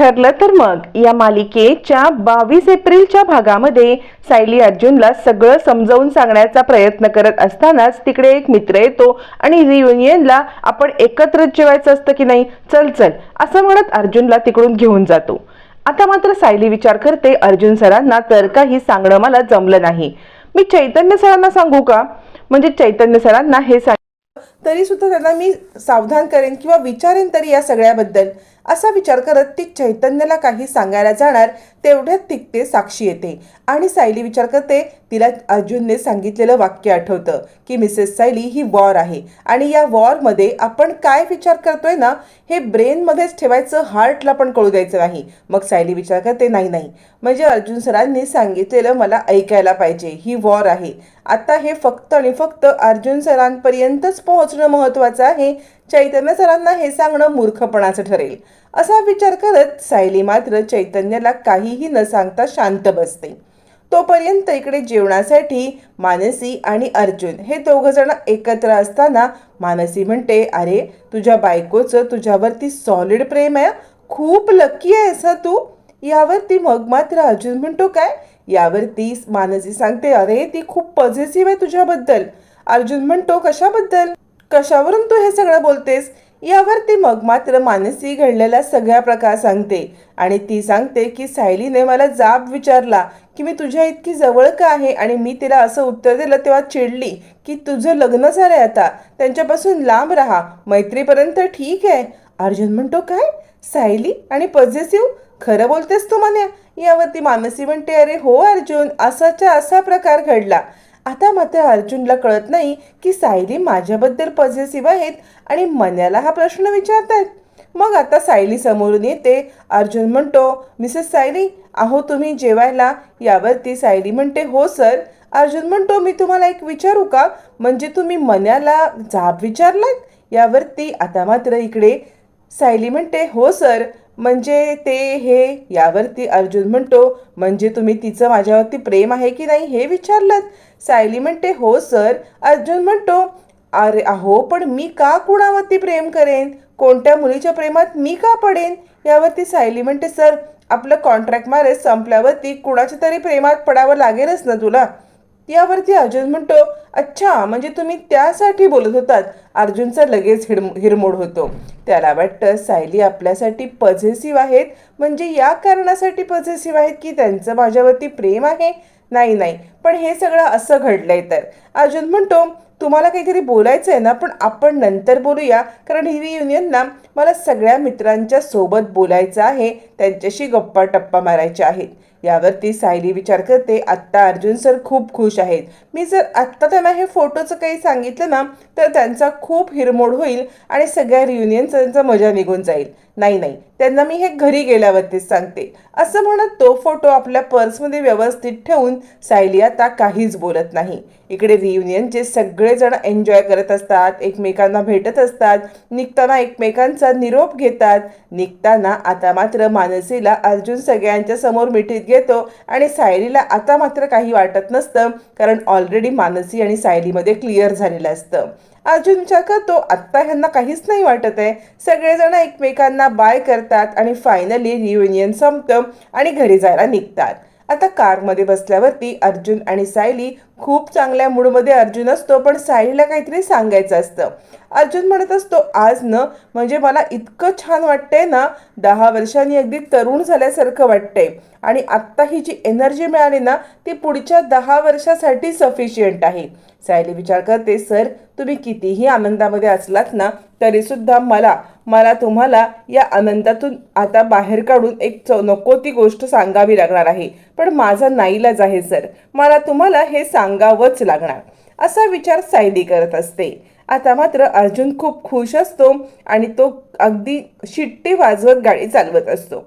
ठरलं तर मग या मालिकेच्या बावीस एप्रिलच्या भागामध्ये सायली अर्जुनला सगळं समजावून सांगण्याचा प्रयत्न करत असतानाच तिकडे एक मित्र येतो आणि रियुनियनला आपण एकत्रच जेवायचं असतं की नाही? चल चल असं म्हणत अर्जुनला तिकडून घेऊन जातो. आता मात्र सायली विचार करते अर्जुन सरांना तर काही सांगणं मला जमलं नाही. मी चैतन्य सरांना सांगू का? म्हणजे चैतन्य सरांना हे सांग तरी सुद्धा त्यांना मी सावधान करेन किंवा विचारेन तरी या सगळ्याबद्दल. असा विचार करत ती चैतन्याला काही सांगायला जाणार तेवढ्यात तिकते साक्षी येते. आणि सायली विचार करते तिला अर्जुनने सांगितलेलं वाक्य आठवतं की मिसेस सायली ही वॉर आहे. आणि या वॉरमध्ये आपण काय विचार करतोय ना हे ब्रेनमध्येच ठेवायचं हार्टला पण कळू द्यायचं नाही. मग सायली विचार करते नाही नाही. म्हणजे अर्जुन सरांनी सांगितलेलं मला ऐकायला पाहिजे ही वॉर आहे. आता हे फक्त आणि फक्त अर्जुन सरांपर्यंतच पोहोच पोहोचणं महत्त्वाचं आहे. चैतन्य सरांना हे सांगणं मूर्खपणाचं ठरेल. असा विचार करत सायली मात्र चैतन्याला काहीही न सांगता शांत बसते. तोपर्यंत इकडे जेवणासाठी मानसी आणि अर्जुन हे दोघं जण एकत्र असताना मानसी म्हणते अरे तुझ्या बायकोचं तुझ्यावरती सॉलिड प्रेम आहे. खूप लकी आहे असं तू. यावरती मग मात्र अर्जुन म्हणतो काय? यावरती मानसी सांगते अरे ती खूप पॉझिटिव्ह आहे तुझ्याबद्दल. अर्जुन म्हणतो कशाबद्दल? कशावरून तू हे सगळं बोलतेस? यावरती मग मात्र मानसी घडलेला सगळ्या प्रकार सांगते. आणि ती सांगते की सायलीने मला जाब विचारला की मी तुझ्या इतकी जवळ का आहे आणि मी तिला असं उत्तर दिलं तेव्हा चिडली की तुझं लग्न झालंय आता. त्यांच्यापासून लांब राहा. मैत्रीपर्यंत ठीक आहे. अर्जुन म्हणतो काय? सायली आणि पॉझिटिव्ह खरं बोलतेस तू म्हणे यावरती मानसी म्हणते अरे हो अर्जुन असाच्या असा प्रकार घडला. आता मात्र अर्जुनला कळत नाही की सायली माझ्याबद्दल पॉझिटिव्ह आहेत आणि मन्याला हा प्रश्न विचारतायत. मग आता सायली समोरून येते. अर्जुन म्हणतो मिसेस सायली अहो तुम्ही जेवायला? यावरती सायली म्हणते हो सर अर्जुन म्हणतो मी तुम्हाला एक विचारू का? म्हणजे तुम्ही मन्याला जाब विचारलात? यावरती आता मात्र इकडे सायली म्हणते हो सर म्हणजे ते हे यावरती अर्जुन म्हणतो म्हणजे तुम्ही तिचं माझ्यावरती प्रेम आहे की नाही हे विचारलं सायली म्हणते हो सर. अर्जुन म्हणतो अरे अहो पण मी का कुणावरती प्रेम करेन? कोणत्या मुलीच्या प्रेमात मी का पडेन? यावरती सायली म्हणते सर आपलं कॉन्ट्रॅक्ट मॅरेज संपल्यावरती कुणाच्या तरी प्रेमात पडावं लागेलच ना तुला. यावरती अर्जुन म्हणतो अच्छा म्हणजे तुम्ही त्यासाठी बोलत होतात. अर्जुनचा लगेच हिड हिरमोड होतो. त्याला वाटतं सायली आपल्यासाठी पझेसिव्ह आहेत. म्हणजे या कारणासाठी पझेसिव्ह आहेत की त्यांचं माझ्यावरती प्रेम आहे? नाही नाही. पण हे सगळं असं घडलंय तर. अर्जुन म्हणतो तुम्हाला काहीतरी बोलायचं आहे ना पण आपण नंतर बोलूया. कारण ही युनियन ना मला सगळ्या मित्रांच्या सोबत बोलायचं आहे. त्यांच्याशी गप्पा टप्पा मारायच्या आहेत. यावरती सायली विचार करते आत्ता अर्जुन सर खूप खुश आहेत. मी जर आत्ता त्यांना हे फोटोचं काही सांगितलं ना तर त्यांचा खूप हिरमोड होईल आणि सगळ्या रियुनियनचा मजा निघून जाईल. नाही नाही. त्यांना मी हे घरी गेल्यावरतीच सांगते. असं म्हणत तो फोटो आपल्या पर्समध्ये व्यवस्थित ठेवून सायली आता काहीच बोलत नाही. इकडे रियुनियनचे सगळेजण एन्जॉय करत असतात एकमेकांना भेटत असतात निघताना एकमेकांचा निरोप घेतात. निघताना आता मात्र मानसीला अर्जुन सगळ्यांच्या समोर मिठीत घेतो आणि सायलीला आता मात्र काही वाटत नसतं कारण ऑलरेडी मानसी आणि सायलीमध्ये क्लिअर झालेलं असतं. अर्जुन विचार करतो आत्ता ह्यांना काहीच नाही वाटत आहे. सगळेजण एकमेकांना बाय करतात आणि फायनली रियुनियन संपतं आणि घरी जायला निघतात. आता कारमध्ये बसल्यावरती अर्जुन आणि सायली खूप चांगल्या मूडमध्ये अर्जुन असतो पण साईडला काहीतरी सांगायचं असतं. अर्जुन म्हणत असतो आज न म्हणजे मला इतकं छान वाटतंय ना दहा वर्षांनी अगदी तरुण झाल्यासारखं वाटतंय. आणि आत्ता ही जी एनर्जी मिळाली ना ती पुढच्या दहा वर्षासाठी सफिशियंट आहे. सायली विचार करते सर तुम्ही कितीही आनंदामध्ये असलात ना तरीसुद्धा मला मला तुम्हाला या आनंदातून आता बाहेर काढून एक च नको ती गोष्ट सांगावी लागणार आहे. पण माझा नाईलाज आहे सर. मला तुम्हाला हे सांग सांगावंच लागणार असा विचार सायली करत असते. आता मात्र अर्जुन खूप खुश असतो आणि तो अगदी शिट्टी वाजवत गाडी चालवत असतो.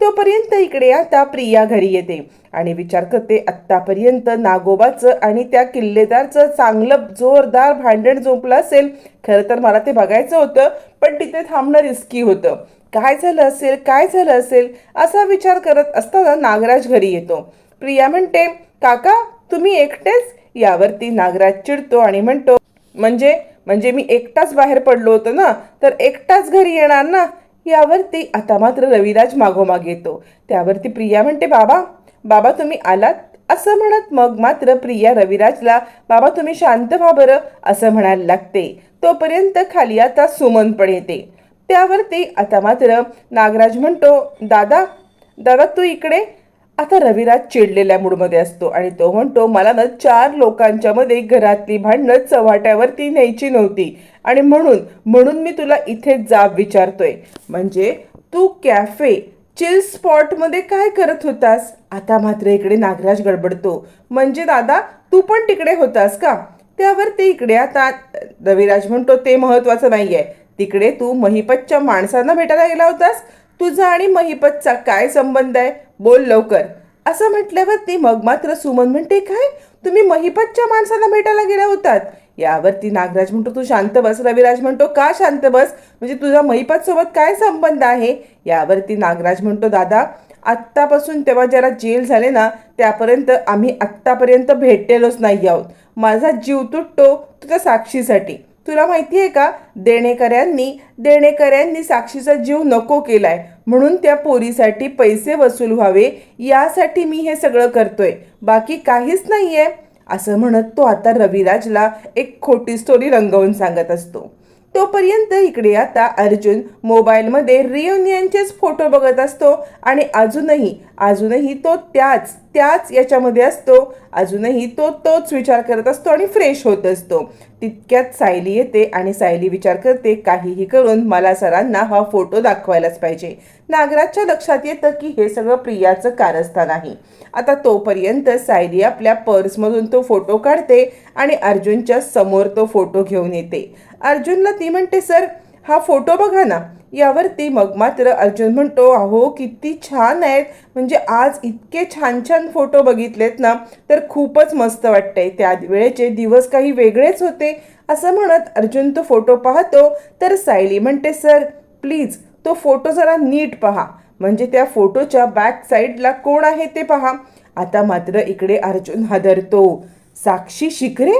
तोपर्यंत इकडे आता प्रिया घरी येते आणि विचार करते आत्तापर्यंत नागोबाचं आणि त्या किल्लेदारचं चांगलं जोरदार भांडण झोपलं असेल खरं तर मला ते बघायचं होतं पण तिथे थांबणं रिस्की होतं. काय झालं असेल काय झालं असेल असा विचार करत असताना नागराज घरी येतो. प्रिया म्हणते काका तुम्ही एकटेच यावरती नागराज चिडतो आणि म्हणतो म्हणजे म्हणजे मी एकटाच बाहेर पडलो होतो ना तर एकटाच घरी येणार ना? यावरती आता मात्र रविराज मागोमाग येतो. त्यावरती प्रिया म्हणते बाबा बाबा तुम्ही आलात असं म्हणत मग मात्र प्रिया रविराजला बाबा तुम्ही शांत व्हा बरं असं म्हणायला लागते. तोपर्यंत खाली आता सुमन पण येते. त्यावरती आता मात्र नागराज म्हणतो दादा दादा तू इकडे आता रविराज चिडलेल्या मूडमध्ये असतो आणि तो म्हणतो मला ना चार लोकांच्या मध्ये घरातली भांडणं चव्हाट्यावरती न्यायची नव्हती. आणि म्हणून म्हणून मी तुला इथे जाब विचारतोय. म्हणजे तू कॅफे चिल स्पॉटमध्ये काय करत होतास? आता मात्र इकडे नागराज गडबडतो. म्हणजे दादा तू पण तिकडे होतास का? त्यावर ते इकडे आता रविराज म्हणतो ते महत्वाचं नाहीये. तिकडे तू महिपतच्या माणसांना भेटायला गेला होतास. तुझा आणि महिपतचा काय संबंध आहे? बोल लवकर. असं म्हटल्यावरती मग मात्र सुमन म्हणते काय? तुम्ही महिपतच्या माणसाला भेटायला गेला होतात. यावरती नागराज म्हणतो तू शांत बस रविराज म्हणतो का शांत बस? म्हणजे तुझा महिपत सोबत काय संबंध आहे? यावरती नागराज म्हणतो दादा आत्तापासून तेव्हा ज्याला जेल झाले ना त्यापर्यंत आम्ही आत्तापर्यंत भेटलेलोच नाही आहोत. माझा जीव तुटतो तुझ्या साक्षीसाठी. तुला माहिती आहे का? देणेकऱ्यांनी देणेकऱ्यांनी साक्षीचा जीव नको केलाय. म्हणून त्या पोरीसाठी पैसे वसूल व्हावे. यासाठी मी हे सगळं करतोय. बाकी काहीच नाहीये. असं म्हणत तो आता रविराजला एक खोटी स्टोरी रंगवून सांगत असतो. तोपर्यंत इकडे आता अर्जुन मोबाईलमध्ये रियुनियनचेच फोटो बघत असतो आणि अजूनही अजूनही तो त्याच त्याच याच्यामध्ये असतो. अजूनही तो तोच विचार करत असतो आणि फ्रेश होत असतो. तितक्यात सायली येते आणि सायली विचार करते काहीही करून मला सरांना हा फोटो दाखवायलाच पाहिजे. नागराजच्या लक्षात येतं की हे सगळं प्रियाचं कारस्थान आहे. आता तोपर्यंत सायली आपल्या पर्समधून तो फोटो काढते आणि अर्जुनच्या समोर तो फोटो घेऊन येते. अर्जुनला ती म्हणते सर हा फोटो बघा ना यावरती मग मात्र अर्जुन म्हणतो अहो किती छान आहेत. म्हणजे आज इतके छान छान फोटो बघितलेत ना तर खूपच मस्त वाटतंय. त्या वेळेचे दिवस काही वेगळेच होते. असं म्हणत अर्जुन तो फोटो पाहतो तर सायली म्हणते सर प्लीज तो फोटो जरा नीट पहा. म्हणजे त्या फोटोच्या बॅक साईडला कोण आहे ते पहा. आता मात्र इकडे अर्जुन हादरतो. साक्षी शिकरे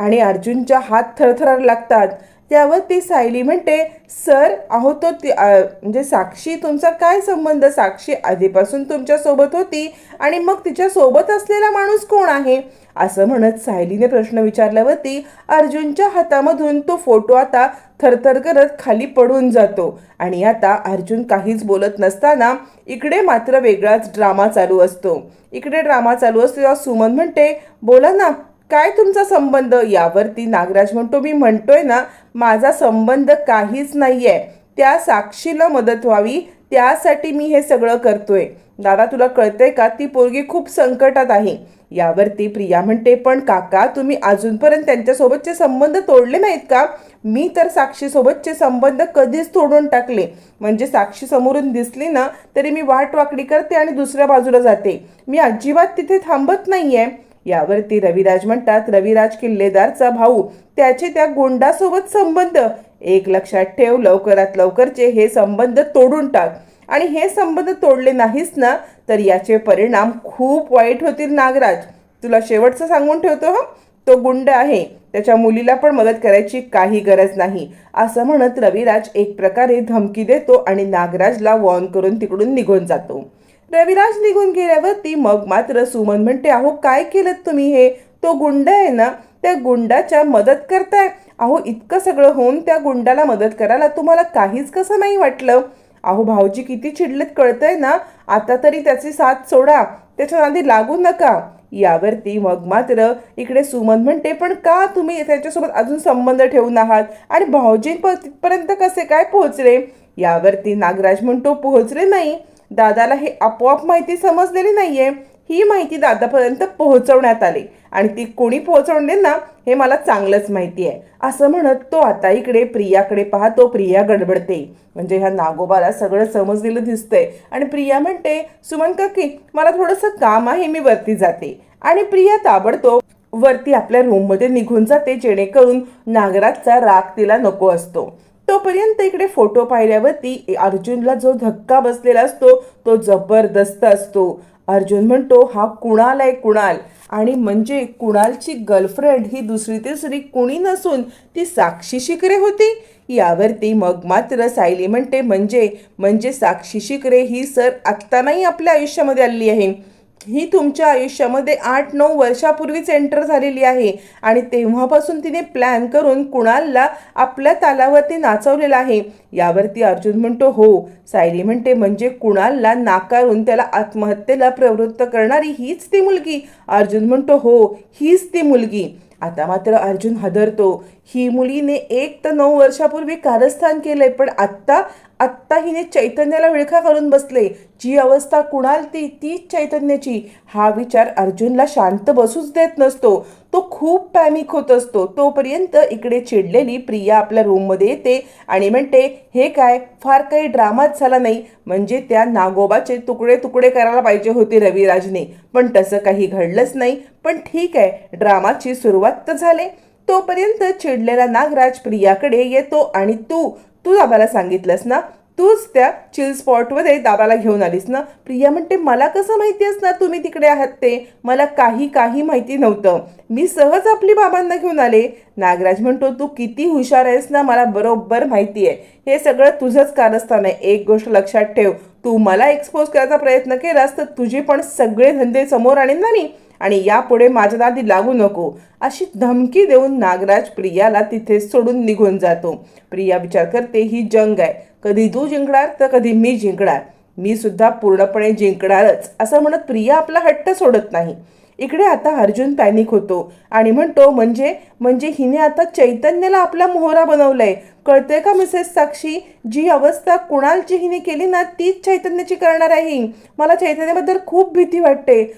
आणि अर्जुनच्या हात थरथरायला लागतात. त्यावर ती सायली म्हणते सर अहो तो ती म्हणजे साक्षी तुमचा काय संबंध? साक्षी आधीपासून तुमच्यासोबत होती आणि मग तिच्यासोबत असलेला माणूस कोण आहे? असं म्हणत सायलीने प्रश्न विचारल्यावरती अर्जुनच्या हातामधून तो फोटो आता थरथर करत खाली पडून जातो. आणि आता अर्जुन काहीच बोलत नसताना इकडे मात्र वेगळाच ड्रामा चालू असतो. इकडे ड्रामा चालू असतो तेव्हा सुमन म्हणते बोला ना काय तुमचा संबंध? यावरती नागराज म्हणतो मी म्हणतोय ना माझा संबंध काहीच नाही आहे त्या साक्षीला मदत व्हावी. त्यासाठी मी हे सगळं करतोय. दादा तुला कळतंय का? ती पोरगी खूप संकटात आहे. यावरती प्रिया म्हणते पण काका तुम्ही अजूनपर्यंत त्यांच्यासोबतचे संबंध तोडले नाहीत का? मी तर साक्षीसोबतचे संबंध कधीच तोडून टाकले. म्हणजे साक्षी समोरून दिसली ना तरी मी वाट वाकडी करते आणि दुसऱ्या बाजूला जाते. मी अजिबात तिथे थांबत नाही आहे यावरती रविराज म्हणतात रविराज किल्लेदारचा भाऊ त्याचे त्या गोंडासोबत संबंध. एक लक्षात ठेव लवकरात लवकरचे हे संबंध तोडून टाक. आणि हे संबंध तोडले नाहीस ना तर याचे परिणाम खूप वाईट होतील नागराज. तुला शेवटचं सांगून ठेवतो हं? तो गुंड आहे. त्याच्या मुलीला पण मदत करायची काही गरज नाही. असं म्हणत रविराज एक प्रकारे धमकी देतो आणि नागराजला वॉर्न करून तिकडून निघून जातो. रविराज निघून गेल्यावरती मग मात्र सुमन म्हणते अहो काय केलं तुम्ही हे? तो गुंड आहे ना? त्या गुंडाच्या मदत करताय. अहो इतकं सगळं होऊन त्या गुंडाला मदत करायला तुम्हाला काहीच कसं नाही वाटलं? अहो भाऊजी किती चिडलेत कळतंय ना? आता तरी त्याची साथ सोडा. त्याच्या नादी लागू नका. यावरती मग मात्र इकडे सुमन म्हणते पण का तुम्ही त्याच्यासोबत अजून संबंध ठेवून आहात? आणि भाऊजी तिथपर्यंत कसे काय पोहोचले? यावरती नागराज म्हणतो पोहोचले नाही. दादाला हे आपोआप माहिती समजलेली नाहीये. ही माहिती दादापर्यंत पोहोचवण्यात आली. आणि ती कोणी पोहोचवले ना हे मला चांगलंच माहिती आहे असं म्हणत तो आता इकडे प्रियाकडे पाहतो. प्रिया गडबडते. म्हणजे ह्या नागोबाला सगळं समजलेलं दिसतंय. आणि प्रिया म्हणते सुमन काकी मला थोडंसं काम आहे मी वरती जाते. आणि प्रिया ताबडतोब वरती आपल्या रूममध्ये निघून जाते जेणेकरून नागराजचा राग तिला नको असतो. तोपर्यंत इकडे फोटो पाहिल्यावरती अर्जुनला जो धक्का बसलेला असतो तो जबरदस्त असतो. अर्जुन म्हणतो हा कुणाल आहे कुणाल? आणि म्हणजे कुणालची गर्लफ्रेंड ही दुसरी तिसरी कुणी नसून ती साक्षी शिकरे होती. यावरती मग मात्र सायली म्हणते म्हणजे म्हणजे साक्षी शिकरे ही सर आत्ता नाही आपल्या आयुष्यामध्ये आलेली आहे. ही तुमच्या आयुष्यामध्ये आठ नऊ वर्षापूर्वीच एंटर झालेली आहे. आणि तेव्हापासून तिने प्लॅन करून कुणालला आपल्या तालावरती नाचवलेलं आहे. यावरती अर्जुन म्हणतो हो. सायली म्हणते म्हणजे कुणालला नाकारून त्याला आत्महत्येला प्रवृत्त करणारी हीच ती मुलगी. अर्जुन म्हणतो हो हीच ती मुलगी. आता मात्र अर्जुन हादरतो. ही मुलीने एक तर नऊ वर्षापूर्वी कारस्थान केलंय पण आत्ता आत्ता हिने चैतन्याला विळखा करून बसले. जी अवस्था कुणाल ती तीच चैतन्याची. हा विचार अर्जुनला शांत बसूच देत नसतो. तो खूप पॅनिक होत असतो. तोपर्यंत इकडे चिडलेली प्रिया आपल्या रूममध्ये येते आणि म्हणते हे काय? फार काही ड्रामाच झाला नाही. म्हणजे त्या नागोबाचे तुकडे तुकडे करायला पाहिजे होते रविराजने. पण तसं काही घडलंच नाही. पण ठीक आहे ड्रामाची सुरुवात तर झाले. तोपर्यंत चिडलेला नागराज प्रियाकडे येतो आणि तू तू आम्हाला सांगितलंस ना तूच त्या चिल स्पॉटमध्ये दाबाला घेऊन आलीस ना? प्रिया म्हणते मला कसं माहिती असणार तुम्ही तिकडे आहात ते? मला काही काही माहिती नव्हतं. मी सहज आपली बाबांना घेऊन आले. नागराज म्हणतो तू किती हुशार आहेस ना मला बरोबर माहिती आहे. हे सगळं तुझंच कारस्थान आहे. एक गोष्ट लक्षात ठेव. तू मला एक्सपोज करायचा प्रयत्न केलास तर तुझे पण सगळे धंदे समोर आणीन ना मी. आणि यापुढे माझ्या नादी लागू नको अशी धमकी देऊन नागराज प्रियाला तिथे सोडून निघून जातो. प्रिया विचार करते ही जंग आहे. कधी तू जिंकणार तर कधी मी जिंकणार. मी सुद्धा पूर्णपणे जिंकणारच असं म्हणत प्रिया आपला हट्ट सोडत नाही. इकडे आता अर्जुन पॅनिक होतो. आणि म्हणतो म्हणजे म्हणजे हिने आता चैतन्याला आपला मोहरा बनवलाय. कळतंय का मिसेस साक्षी? जी अवस्था कुणालची हिने केली ना तीच चैतन्याची करणार आहे ही. मला चैतन्याबद्दल खूप भीती वाटते.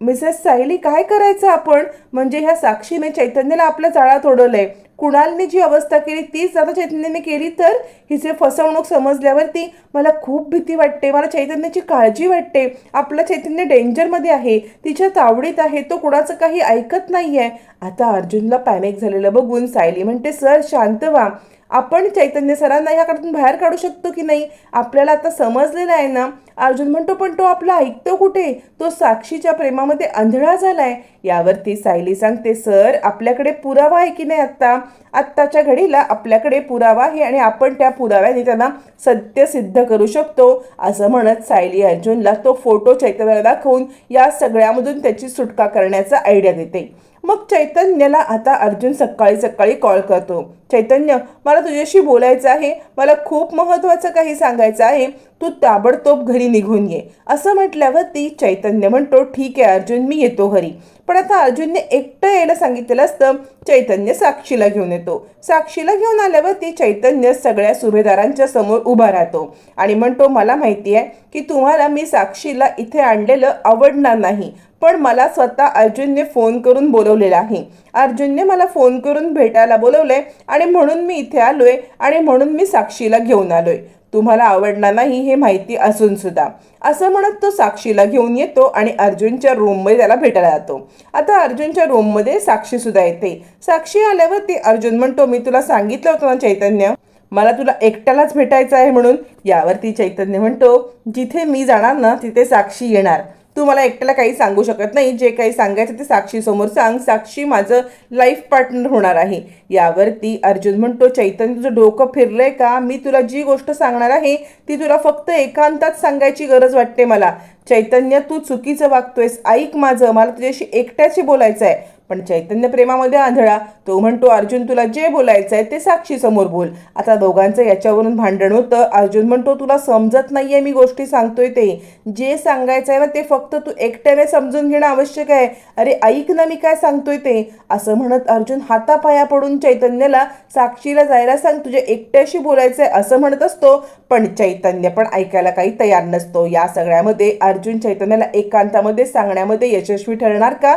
मिसेस सायली काय करायचं आपण? म्हणजे ह्या साक्षीने चैतन्याला आपल्या जाळात ओढवलंय. कुणालने जी अवस्था केली तीच आता चैतन्याने केली तर हिचे फसवणूक समजल्यावरती मला खूप भीती वाटते. मला चैतन्याची काळजी वाटते. आपलं चैतन्य डेंजरमध्ये आहे. तिच्या तावडीत आहे. तो कुणाचं काही ऐकत नाही आहे आता अर्जुनला पॅनिक झालेलं बघून सायली म्हणते सर शांत व्हा. आपण चैतन्य सरांना ह्याकडून बाहेर काढू शकतो की नाही? आपल्याला आता समजलेलं आहे ना अर्जुन म्हणतो पण तो आपला ऐकतो कुठे? तो साक्षीच्या प्रेमामध्ये आंधळा झालाय. यावरती सायली सांगते सर आपल्याकडे पुरावा आहे की नाही आत्ता? आत्ताच्या घडीला आपल्याकडे पुरावा आहे आणि आपण त्या पुराव्याने त्यांना सत्य सिद्ध करू शकतो. असं म्हणत सायली अर्जुनला तो फोटो चैतन्याला दाखवून या सगळ्यामधून त्याची सुटका करण्याचा आयडिया देते. मग चैतन्याला आता अर्जुन सकाळी सकाळी कॉल करतो. चैतन्य मला तुझ्याशी बोलायचं आहे. मला खूप महत्त्वाचं काही सांगायचं आहे. तू ताबडतोब घरी निघून ये. असं म्हटल्यावर ती चैतन्य म्हणतो ठीक आहे अर्जुन मी येतो घरी. पण आता अर्जुनने एकटं यायला सांगितलेलं असतं. चैतन्य साक्षीला घेऊन येतो. साक्षीला घेऊन आल्यावर ती चैतन्य सगळ्या सुभेदारांच्या समोर उभा राहतो आणि म्हणतो मला माहिती आहे की तुम्हाला मी साक्षीला इथे आणलेलं आवडणार नाही पण मला स्वतः अर्जुनने फोन करून बोलवलेलं आहे. अर्जुनने मला फोन करून भेटायला बोलवलंय आणि म्हणून मी इथे आलोय आणि म्हणून मी साक्षीला घेऊन आलोय. तुम्हाला आवडणार नाही हे माहिती असून सुद्धा. असं म्हणत तो साक्षीला घेऊन येतो आणि अर्जुनच्या रूममध्ये त्याला भेटायला जातो. आता अर्जुनच्या रूममध्ये साक्षी सुद्धा येते. साक्षी आल्यावरती अर्जुन म्हणतो मी तुला सांगितलं होतं ना चैतन्य मला तुला एकट्यालाच भेटायचं आहे म्हणून. यावरती चैतन्य म्हणतो जिथे मी जाणार ना तिथे साक्षी येणार. तू मला एकट्याला काही सांगू शकत नाही. जे काही सांगायचं ते साक्षीसमोर सांग. साक्षी माझं लाईफ पार्टनर होणार आहे. यावरती अर्जुन म्हणतो चैतन्य तुझं डोकं फिरलंय का? मी तुला जी गोष्ट सांगणार आहे ती तुला फक्त एकांतात सांगायची गरज वाटते मला. चैतन्य तू चुकीचं वागतोयस. ऐक माझं. मला तुझ्याशी एकट्याशी बोलायचं आहे पण चैतन्य प्रेमामध्ये आंधळा तो म्हणतो अर्जुन तुला जे बोलायचं आहे ते साक्षी समोर बोल. आता दोघांचं याच्यावरून भांडण होतं. अर्जुन म्हणतो तुला समजत नाही आहे मी गोष्टी सांगतोय ते. जे सांगायचं आहे ना ते फक्त तू एकट्याने समजून घेणं आवश्यक आहे. अरे ऐक ना मी काय सांगतोय ते. असं म्हणत अर्जुन हातापाया पडून चैतन्याला साक्षीला जायला सांग तुझ्या एकट्याशी बोलायचं आहे असं म्हणत असतो पण चैतन्य पण ऐकायला काही तयार नसतो. या सगळ्यामध्ये अर्जुन चैतन्याला एकांतामध्ये सांगण्यामध्ये यशस्वी ठरणार का?